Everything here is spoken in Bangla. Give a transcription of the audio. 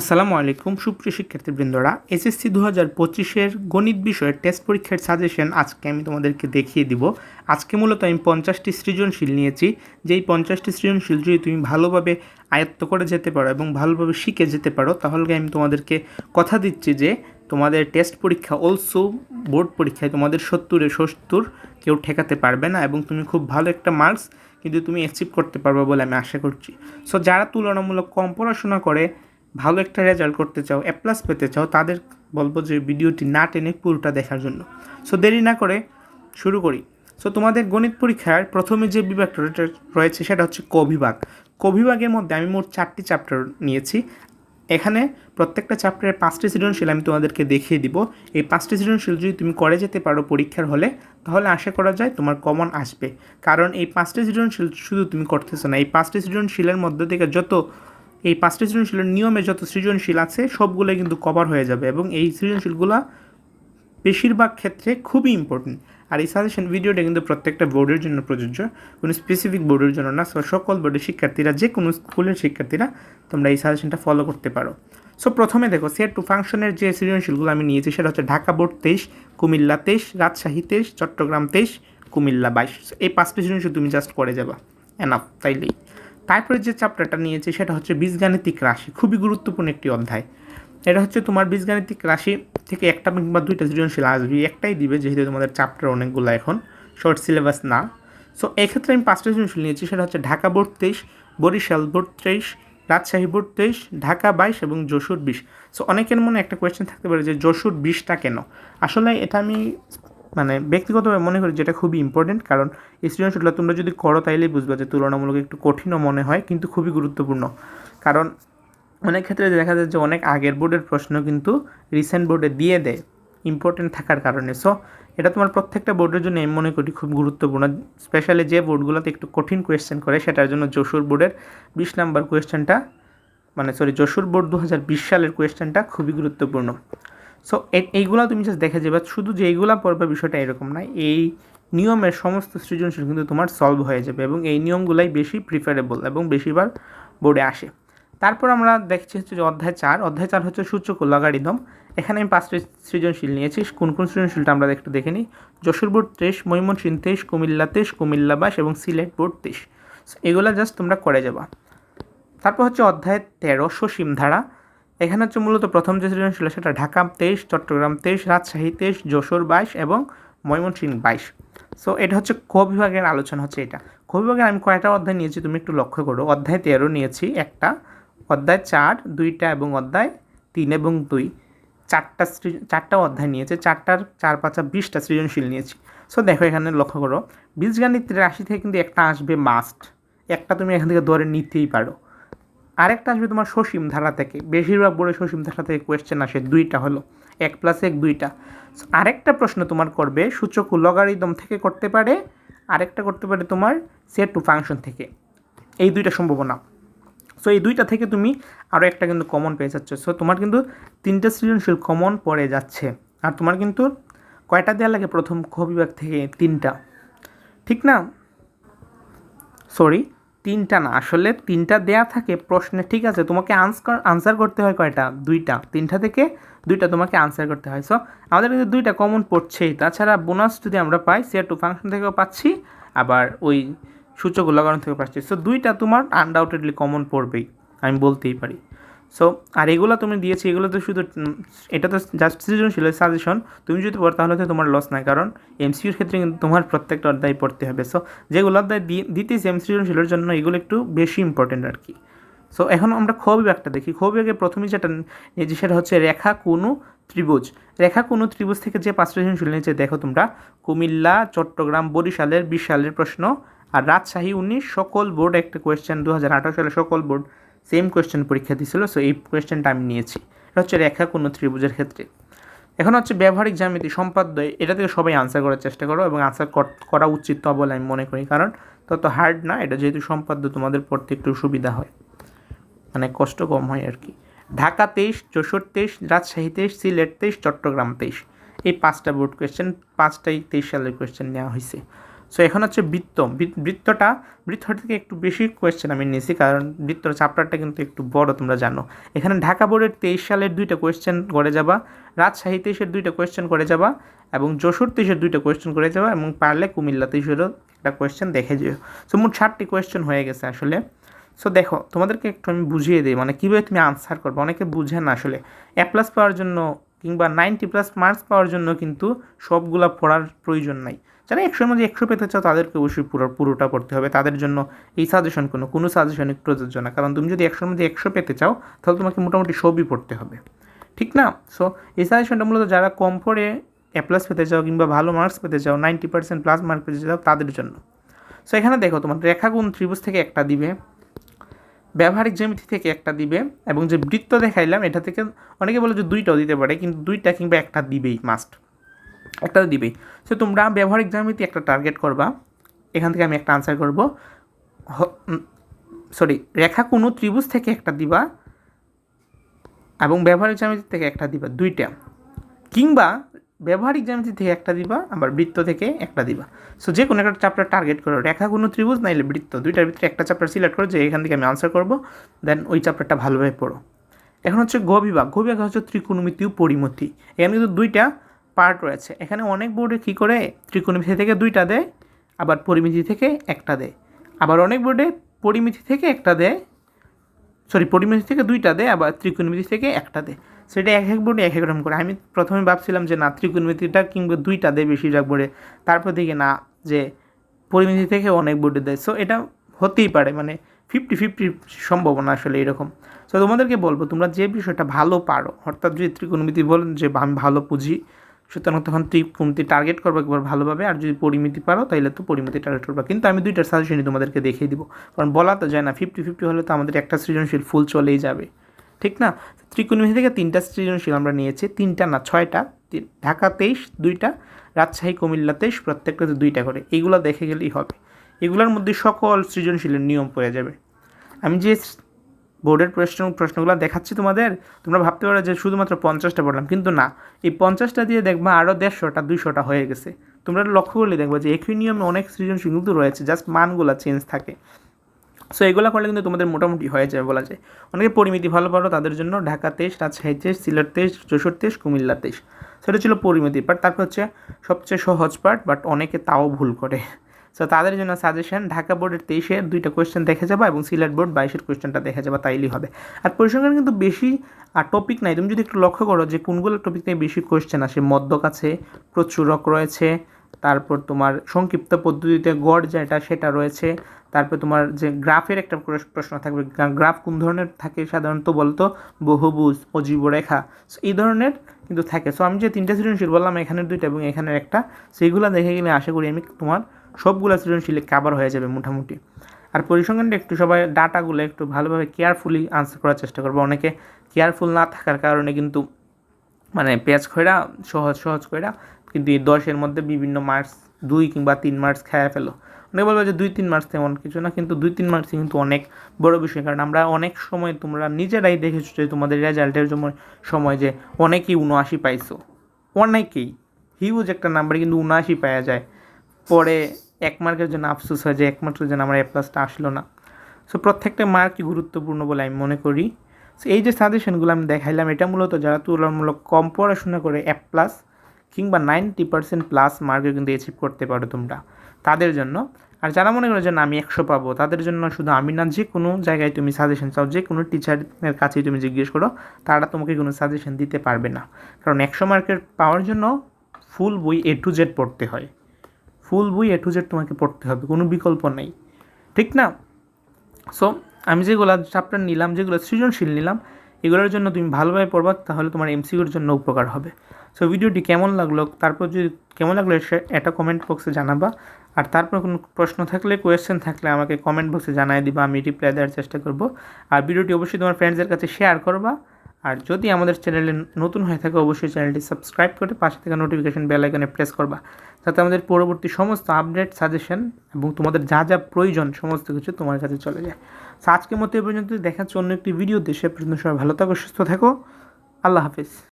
আসসালামু আলাইকুম, সুপ্রিয় শিক্ষার্থীবৃন্দরা। এসএসসি দু হাজার পঁচিশের গণিত বিষয়ের টেস্ট পরীক্ষার সাজেশন আজকে আমি তোমাদেরকে দেখিয়ে দিব। আজকে মূলত আমি পঞ্চাশটি সৃজনশীল নিয়েছি। যেই পঞ্চাশটি সৃজনশীল যদি তুমি ভালোভাবে আয়ত্ত করে যেতে পারো এবং ভালোভাবে শিখে যেতে পারো, তাহলে আমি তোমাদেরকে কথা দিচ্ছি যে তোমাদের টেস্ট পরীক্ষা অলসো বোর্ড পরীক্ষায় তোমাদের সত্তরে সত্তর কেউ ঠেকাতে পারবে না এবং তুমি খুব ভালো একটা মার্কস কিন্তু তুমি অ্যাচিভ করতে পারবে বলে আমি আশা করছি। সো যারা তুলনামূলক কম পড়াশোনা করে ভালো একটা রেজাল্ট করতে চাও অ্যাপ্লাস পেতে চাও, তাদের বলব যে ভিডিওটি না টেনে পুরোটা দেখার জন্য। সো দেরি না করে শুরু করি। সো তোমাদের গণিত পরীক্ষার প্রথমে যে বিভাগটা রয়েছে- সেটা হচ্ছে কবিভাগ। কবিভাগের মধ্যে আমি মোট চারটি চ্যাপ্টার নিয়েছি। এখানে প্রত্যেকটা চ্যাপ্টারের পাঁচটি সৃজনশীল আমি তোমাদেরকে দেখিয়ে দিব। এই পাঁচটি সৃজনশীল যদি তুমি করে যেতে পারো পরীক্ষার হলে, তাহলে আশা করা যায় তোমার কমন আসবে। কারণ এই পাঁচটি সৃজনশীল শুধু তুমি করতেছো না, এই পাঁচটি সৃজনশীলের মধ্যে থেকে যত এই পাঁচটি সৃজনশীলের নিয়মে যত সৃজনশীল আছে, সবগুলোই কিন্তু কভার হয়ে যাবে এবং এই সৃজনশীলগুলো বেশিরভাগ ক্ষেত্রে খুবই ইম্পর্টেন্ট আর এই সাজেশন ভিডিওটা কিন্তু প্রত্যেকটা বোর্ডের জন্য প্রযোজ্য। কোনো স্পেসিফিক বোর্ডের জন্য না সকল বোর্ডের শিক্ষার্থীরা যে কোনো স্কুলের শিক্ষার্থীরা তোমরা এই সাজেশনটা ফলো করতে পারো। সো প্রথমে দেখো সেট টু ফাংশনের যে সৃজনশীলগুলো আমি নিয়েছি, সেটা হচ্ছে ঢাকা বোর্ড তেইশ, কুমিল্লা তেইশ, রাজশাহী তেইশ, চট্টগ্রাম তেইশ, কুমিল্লা বাইশ। এই পাঁচটি সৃজনশীল তুমি জাস্ট করে যাবা। এনাফ তাইলেই। তারপরে যে চ্যাপ্টারটা নিয়েছি সেটা হচ্ছে বীজগাণিতিক রাশি। খুবই গুরুত্বপূর্ণ একটি অধ্যায়। এটা হচ্ছে তোমার বীজগাণিতিক রাশি থেকে একটা কিংবা দুইটা সৃজনশীল আসবে, একটাই দিবে যেহেতু তোমাদের চ্যাপ্টার অনেকগুলো এখন শর্ট সিলেবাস না। সো এক্ষেত্রে আমি পাঁচটা সৃজনশীল নিয়েছি, সেটা হচ্ছে ঢাকা বোর্ড তেইশ বরিশাল বোর্ড তেইশ রাজশাহী বোর্ড তেইশ ঢাকা বাইশ এবং যশোর বিশ। সো অনেকের মনে একটা কোয়েশ্চেন থাকতে পারে যে যশোর বিশটা কেন? আসলে এটা আমি মানে ব্যক্তিগতভাবে মনে করি যেটা খুবই ইম্পর্টেন্ট কারণ এই সৃজনশীলটা তোমরা যদি করো তাইলেই বুঝবে যে তুলনামূলক একটু কঠিনও মনে হয়, কিন্তু খুবই গুরুত্বপূর্ণ। কারণ অনেক ক্ষেত্রে দেখা যায় যে অনেক আগের বোর্ডের প্রশ্ন কিন্তু রিসেন্ট বোর্ডে দিয়ে দেয় ইম্পর্টেন্ট থাকার কারণে। সো এটা তোমার প্রত্যেকটা বোর্ডের জন্য আমি মনে করি খুব গুরুত্বপূর্ণ স্পেশালি যে বোর্ডগুলোতে একটু কঠিন কোয়েশ্চেন করে সেটার জন্য যশোর বোর্ডের বিশ নাম্বার কোয়েশ্চেনটা মানে সরি যশোর বোর্ড দু হাজার বিশ সালের কোয়েশ্চেনটা খুবই গুরুত্বপূর্ণ। সো এইগুলো তুমি জাস্ট দেখে যাবে, শুধু যে এইগুলা পড়বে বিষয়টা এরকম না, এই নিয়মের সমস্ত সৃজনশীল কিন্তু তোমার সলভ হয়ে যাবে এবং এই নিয়মগুলাই বেশি প্রিফারেবল এবং বেশিবার বোর্ডে আসে। তারপর আমরা দেখছি হচ্ছে যে অধ্যায় চার অধ্যায় চার হচ্ছে সূচক ও লগারিদম এখানে আমি পাঁচটি সৃজনশীল নিয়েছি, কোন কোন সৃজনশীলটা আমরা একটু দেখে নিই। যশোর বোর্ড তেইশ, ময়মনসিংহ তেইশ, কুমিল্লা তেইশ, কুমিল্লা বাস এবং সিলেট বোর্ড তেইশ। এগুলো জাস্ট তোমরা করে যাবা। তারপর হচ্ছে অধ্যায় তেরো সসীম ধারা এখানে হচ্ছে মূলত প্রথম যে সৃজনশীল সেটা ঢাকা তেইশ, চট্টগ্রাম তেইশ, রাজশাহী তেইশ, যশোর বাইশ এবং ময়মনসিংহ বাইশ। সো এটা হচ্ছে ক বিভাগের আলোচনা হচ্ছে এটা। ক বিভাগের আমি কয়টা অধ্যায় নিয়েছি তুমি একটু লক্ষ্য করো। অধ্যায় তেরো নিয়েছি একটা, অধ্যায় চার দুইটা এবং অধ্যায় তিন এবং দুই। চারটা চারটা অধ্যায় নিয়েছে, চারটার চার পাঁচা বিশটা সৃজনশীল নিয়েছি। সো দেখো এখানে লক্ষ্য করো। বীজগণিত রাশি থেকে কিন্তু একটা আসবে মাস্ট একটা তুমি এখান থেকে ধরে নিতেই পারো। আরেকটা আসবে তোমার সসীম ধারা থেকে। বেশিরভাগ বড় সসীম ধারা থেকে কোয়েশ্চেন আসে, দুইটা হলো। এক প্লাস এক, দুইটা। আরেকটা প্রশ্ন তোমার করবে, সূচক লগারিদম থেকে করতে পারে, আরেকটা করতে পারে তোমার সেট টু ফাংশন থেকে। এই দুইটা সম্ভাবনা। সো এই দুইটা থেকে তুমি আরও একটা কিন্তু কমন পেয়ে যাচ্ছ। সো তোমার কিন্তু তিনটে সৃজনশীল কমন পড়ে যাচ্ছে। আর তোমার কিন্তু কয়টা দেওয়া লাগে প্রথম খ বিভাগ থেকে? তিনটা। ঠিক না? সরি তিনটা না, আসলে তিনটা দেয়া থাকে, প্রশ্নে ঠিক আছে, তোমাকে আনসার আনসার করতে হয় কয়টা? দুইটা। তিনটা থেকে দুইটা তোমাকে আনসার করতে হয়। সো আমাদের কিন্তু দুইটা কমন পড়ছেই। তাছাড়া বোনাস যদি আমরা পাই, সে টু ফাংশন থেকেও পাচ্ছি, আবার ওই সূচক লাগানো থেকে পাচ্ছি। সো দুইটা তোমার আনডাউটেডলি কমন পড়বেই। আমি বলতেই পারি। সো আর এগুলো তুমি দিয়েছি এগুলো তো শুধু এটা তো জাস্ট সৃজনশীল সাজেশন তুমি যদি পড়ো, তাহলে তো তোমার লস নাই, কারণ এমসিউর ক্ষেত্রে কিন্তু তোমার প্রত্যেকটা অধ্যায় পড়তে হবে। সো যেগুলো অধ্যায় দিতেছি এম সৃজনশীলের জন্য, এগুলো একটু বেশি ইম্পর্টেন্ট আর কি। সো এখন আমরা খ বিভাগটা দেখি। খ বিভাগে প্রথমে যেটা নিয়েছি সেটা হচ্ছে রেখা, কোনো, ত্রিভুজ। রেখা, কোনো, ত্রিভুজ থেকে যে পাঁচটা সৃজনশীল নিয়েছে দেখো তোমরা, কুমিল্লা, চট্টগ্রাম, বরিশালের বিশ সালের প্রশ্ন, আর রাজশাহী, উনিশ, সকল বোর্ড একটা কোয়েশ্চেন দু হাজার আঠারো সালে সকল বোর্ড সেম কোয়েশ্চেন পরীক্ষা দিয়েছিল সো এই কোয়েশ্চেনটা আমি নিয়েছি। এটা হচ্ছে রেখা কোনো ত্রিভুজের ক্ষেত্রে। এখন হচ্ছে ব্যবহারিক জ্যামিতি সম্পাদ্য এটা থেকে সবাই আনসার করার চেষ্টা করো এবং আনসার করা উচিত তো বলে আমি মনে করি, কারণ তত হার্ড না, এটা যেহেতু সম্পাদ্য, তোমাদের পড়তে একটু সুবিধা হয়। মানে কষ্ট কম হয় আর কি। ঢাকা তেইশ, যশোর তেইশ, রাজশাহী তেইশ, সিলেট তেইশ, চট্টগ্রাম তেইশ। এই পাঁচটা বোর্ড কোয়েশ্চেন পাঁচটাই তেইশ সালের কোয়েশ্চেন নেওয়া হয়েছে। সো এখন হচ্ছে বৃত্ত। বৃত্তটা বৃত্ত থেকে একটু বেশি কোয়েশ্চেন আমি নিয়েছি কারণ বৃত্তর চ্যাপ্টারটা কিন্তু একটু বড়, তোমরা জানো। এখানে ঢাকা বোর্ডের তেইশ সালের দুইটা কোয়েশ্চেন করে যাবা, রাজশাহী তেইশের দুইটা কোয়েশ্চেন করে যাবা, এবং যশোর তেইশের দুইটা কোয়েশ্চেন করে যাবা, এবং পারলে কুমিল্লা তেইশেরও একটা কোয়েশ্চেন দেখে যেও। সো মোট ষাটটি কোয়েশ্চেন হয়ে গেছে আসলে। সো দেখো, তোমাদেরকে একটু আমি বুঝিয়ে দিই মানে কীভাবে তুমি আনসার করবে? অনেকে বুঝে না আসলে। এ প্লাস পাওয়ার জন্য কিংবা নাইনটি প্লাস মার্কস পাওয়ার জন্য কিন্তু সবগুলা পড়ার প্রয়োজন নাই। যারা একশোর মধ্যে একশো পেতে চাও, তাদেরকে অবশ্যই পুরো, পুরোটা পড়তে হবে। তাদের জন্য এই সাজেশন কোনো কোনো সাজেশনই প্রযোজ্য না। কারণ তুমি যদি একশোর মধ্যে একশো পেতে চাও, তাহলে তোমাকে মোটামুটি সবই পড়তে হবে। ঠিক না? সো এই সাজেশনটা মূলত যারা কম পড়ে এ প্লাস পেতে চাও কিংবা ভালো মার্কস পেতে চাও নাইনটি পার্সেন্ট প্লাস মার্ক পেতে চাও, তাদের জন্য। সো এখানে দেখো, তোমার রেখাগুণ ত্রিভুজ থেকে একটা দিবে, ব্যবহারিক জ্যামিতি থেকে একটা দিবে, এবং যে বৃত্ত দেখাইলাম, এটা থেকে অনেকে বলে যে দুইটাও দিতে পারে, কিন্তু দুইটা কিংবা একটা দিবেই মাস্ট একটা তো দিবেই। সো তোমরা ব্যবহারিক জ্যামিতি একটা টার্গেট করবা। এখান থেকে আমি একটা আনসার করব। সরি রেখা কোনো ত্রিভুজ থেকে একটা দিবা এবং ব্যবহারিক জ্যামিতি থেকে একটা দিবা, দুইটা। কিংবা ব্যবহারিক জ্যামিতি থেকে একটা দিবা, আবার বৃত্ত থেকে একটা দিবা। সো যে কোনো একটা চ্যাপ্টার টার্গেট করো। রেখা কোনো ত্রিভুজ নাইলে বৃত্ত। দুইটার ভিতরে একটা চ্যাপ্টার সিলেক্ট করো, যে এখান থেকে আমি আনসার করব দেন ওই চ্যাপ্টারটা ভালোভাবে পড়ো। এখন হচ্ছে গ বিভাগ হচ্ছে ত্রিকোণমিতি ও পরিমতি। এখানে কিন্তু দুইটা পার্ট রয়েছে। এখানে অনেক বোর্ডে কী করে? ত্রিকোণমিতি থেকে দুইটা দেয়, আবার পরিমিতি থেকে একটা দেয়। আবার অনেক বোর্ডে পরিমিতি থেকে একটা দেয় সরি পরিমিতি থেকে দুইটা দেয়, আবার ত্রিকোণমিতি থেকে একটা দেয়। সেটা এক এক বোর্ডে এক এক রকম করে। আমি প্রথমে ভাবছিলাম যে না, ত্রিকোণমিতিটা কিংবা দুইটা দেয় বেশিরভাগ বোর্ডে তারপর দেখি না, যে পরিমিতি থেকে অনেক বোর্ডে দেয়। সো এটা হতেই পারে মানে ফিফটি ফিফটি সম্ভাবনা আসলে এরকম। সো তোমাদেরকে বলব, তোমরা যে বিষয়টা ভালো পারো, অর্থাৎ যদি ত্রিকোণমিতি বলেন, যে আমি ভালো বুঝি সুতরাং তখন তুই ত্রিকোণমিতি টার্গেট করবে একবার ভালোভাবে, আর যদি পরিমিতি পারো তাহলে তো পরিমিতি টার্গেট করবে। কিন্তু আমি দুইটার সাজেশনই তোমাদেরকে দেখিয়ে দিব। কারণ বলা তো যায় না ফিফটি ফিফটি হলে তো আমাদের একটা সৃজনশীল ফুল চলেই যাবে। ঠিক না? ত্রিকোণমিতি থেকে তিনটা সৃজনশীল আমরা নিয়েছি, তিনটা না ছয়টা ঢাকা তেইশ, দুইটা, রাজশাহী, কুমিল্লা তেইশ প্রত্যেকটাতে দুইটা করে। এগুলো দেখে গেলেই হবে। এগুলোর মধ্যে সকল সৃজনশীলের নিয়ম পড়ে যাবে। আমি যে বোর্ডের প্রশ্ন, প্রশ্নগুলো দেখাচ্ছি তোমাদের। তোমরা ভাবতে পারো যে শুধুমাত্র পঞ্চাশটা পড়লাম, কিন্তু না, এই পঞ্চাশটা দিয়ে দেখবা আরও দেড়শোটা, দুইশোটা হয়ে গেছে। তোমরা লক্ষ্য করলে দেখবা যে একই নিয়মে অনেক সৃজনশীল কিন্তু রয়েছে জাস্ট মানগুলো চেঞ্জ থাকে। সো এগুলো করলে কিন্তু তোমাদের মোটামুটি হয়ে যাবে বলা যায়। অনেকে পরিমিতি ভালো পারো, তাদের জন্য ঢাকা তেইশ, রাজশাহী তেইশ, সিলেট তেইশ, যশোর তেইশ, কুমিল্লা তেইশ। সেটা ছিল পরিমিতি পার্ট তারপর হচ্ছে সবচেয়ে সহজ পার্ট বাট অনেকে তাও ভুল করে। সো তাদের জন্য সাজেশন ঢাকা বোর্ডের তেইশের দুইটা কোয়েশ্চেন দেখে যাবা এবং সিলেট বোর্ড বাইশের কোয়েশ্চেনটা দেখে যাবা তাইলেই হবে। আর পরিসংখ্যান কিন্তু বেশি আর টপিক নাই। তুমি যদি একটু লক্ষ্য করো যে কোনগুলো টপিক নিয়ে বেশি কোয়েশ্চেন আসে মদ্যক আছে প্রচুরক রয়েছে তারপর তোমার সংক্ষিপ্ত পদ্ধতিতে গড় যেটা সেটা রয়েছে তারপর তোমার যে গ্রাফের একটা প্রশ্ন থাকবে গ্রা- গ্রাফ কোন ধরনের থাকে সাধারণত বলতো? বহুভুজ অজীব রেখা। So, এই ধরনের কিন্তু থাকে। সো আমি যে তিনটা সৃজনশীল বললাম এখানের দুইটা এবং এখানের একটা সেইগুলো দেখে গেলে আশা করি আমি তোমার সবগুলো সৃজনশীল কাভার হয়ে যাবে মোটামুটি। আর পরিসংখ্যানটা একটু সবাই ডাটাগুলো একটু ভালোভাবে কেয়ারফুলি আনসার করার চেষ্টা করবে। অনেকে কেয়ারফুল না থাকার কারণে কিন্তু মানে পেঁয়াজ খয়রা, সহজ সহজ কইরা কিন্তু এই দশের মধ্যে বিভিন্ন মার্কস দুই কিংবা তিন মার্কস খেয়ে ফেলো। অনেকে বলবে যে দুই, তিন মার্কস তেমন কিছু না, কিন্তু দুই, তিন মার্কস কিন্তু অনেক বড় বিষয়। কারণ আমরা অনেক সময় তোমরা নিজেরাই দেখেছ যে তোমাদের রেজাল্টের সময় যে অনেকেই উনআশি পাইছো। অনেকেই। হিউজ একটা নাম্বার কিন্তু উনআশি পাওয়া যায়। পরে এক মার্কের জন্য আফসোস হয় যে এক মার্কের জন্য আমার এ প্লাসটা আসলো না। সো প্রত্যেকটা মার্কই গুরুত্বপূর্ণ বলে আমি মনে করি। সো এই যে সাজেশনগুলো আমি দেখাইলাম, এটা মূলত যারা তুলনামূলক কম পড়াশোনা করে এ প্লাস কিংবা নাইনটি পার্সেন্ট প্লাস মার্কে কিন্তু অ্যাচিভ করতে পারো তোমরা। তাদের জন্য। আর যারা মনে করো যে আমি একশো পাবো, তাদের জন্য শুধু আমি না, যে কোনো জায়গায় তুমি সাজেশন চাও, যে কোনো টিচারের কাছেই তুমি জিজ্ঞেস করো, তারা তোমাকে কোনো সাজেশন দিতে পারবে না। কারণ একশো মার্কের পাওয়ার জন্য ফুল বই এ টু জেড পড়তে হয়। ফুল বই এ টু জেড তোমাকে পড়তে হবে, কোনো বিকল্প নেই। ঠিক না? সো আমি যেগুলো চ্যাপ্টার নিলাম যেগুলো সৃজনশীল নিলাম, এগুলোর জন্য তুমি ভালোভাবে পড়বা, তাহলে তোমার এমসিকিউর জন্য উপকার হবে। সো ভিডিওটি কেমন লাগল, তারপর যদি কেমন লাগল সে- এটা কমেন্ট বক্সে জানাবা। আর তারপর কোনো প্রশ্ন থাকলে কোয়েশ্চেন থাকলে আমাকে কমেন্ট বক্সে জানাই দিবা, আমি রিপ্লাই দেওয়ার চেষ্টা করব। আর ভিডিওটি অবশ্যই তোমার ফ্রেন্ডসদের কাছে শেয়ার করবা। আর যদি আমাদের চ্যানেলে নতুন হয়ে থাকে, অবশ্যই চ্যানেলটি সাবস্ক্রাইব করে পাশে থেকে নোটিফিকেশন বেল আইকনে প্রেস করবা। যাতে আমাদের পরবর্তী সমস্ত আপডেট সাজেশন এবং তোমাদের যা যা প্রয়োজন, সমস্ত কিছু তোমার কাছে চলে যায়। তো আজকের মতো এ পর্যন্ত দেখাচ্ছে অন্য একটি ভিডিও দেশে পর্যন্ত সবাই ভালো থাকো, সুস্থ থাকো। আল্লাহ হাফিজ।